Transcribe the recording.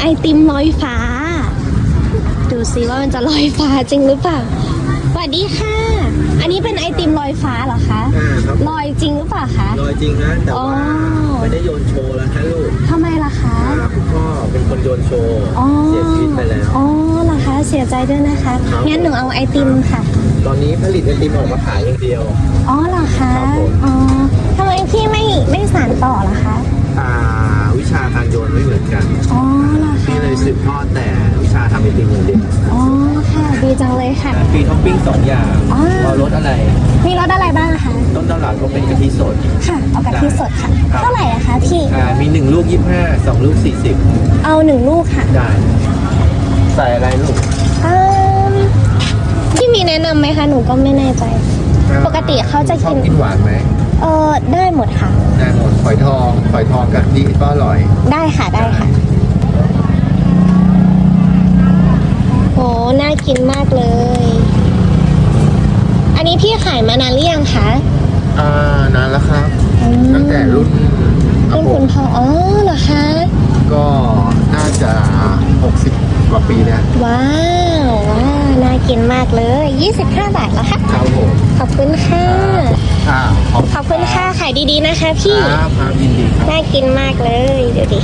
ไอติมลอยฟ้า ดูซิว่ามันจะลอยฟ้าจริงหรือเปล่าสวัสดีค่ะ อันนี้เป็นไอติมลอยฟ้าเหรอคะอ่าครับ ลอยจริงหรือเปล่าคะ ลอยจริงนะแต่อ๋อว่าไม่ได้โยนโชว์แล้วนะลูกทำไมล่ะคะ อ่าคุณพ่อเป็นคนโยนโชว์อ๋อเสียชีวิตไปแล้ว อ๋อเหรอคะเสียใจด้วยนะคะ ครับ งั้นหนูเอาไอติมค่ะ ตอนนี้ผลิตไอติมออกมาขายอย่างเดียว อ๋อเหรอคะ ครับผม อ๋อท บทอดแต่วิชาทำไอติมอย่างเดียวอ๋อค่ะดีจังเลยค่ะ ฟรีท็อปปิ้งสองอย่างอ๋อเอารสอะไร มีรสอะไรบ้างคะต้นตลาดก็เป็นกะทิสด ค่ะ เอากะทิสดค่ะ ครับ เท่าไหร่อะคะพี่ อ่ามีหนึ่งลูกยี่ห้าสองลูกสี่สิบเอาหนึ่งลูกค่ะได้ ใส่อะไรลูกอืมพี่มีแนะนำไหมคะ หนูก็ไม่แน่ใจ ปกติเขาจะกิน ชอบกินหวานไหมเออได้หมดค่ะได้หมดฝอยทองฝอยทองกะทิก็อร่อย ได้ค่ะได้ค่ะ โห น่า กินมากเลย อันนี้พี่ขายมานานหรือยังคะอ่านานแล้วครับ อืมตั้งแต่รุ่นอารุ่นกคุงณพ่ออ๋อเหรอคะ ก็น่าจะ 60 กว่าปีแล้วว้าว ว้าว น่ากินมากเลย 25 บาทแล้วค่ะ ครับผมขอบคุณค่ะ อ่าขอบขอบคุณค่ะ ขายดีๆนะคะพี่ ครับครับยินดีครับ น่ากินมากเลย ดูดิ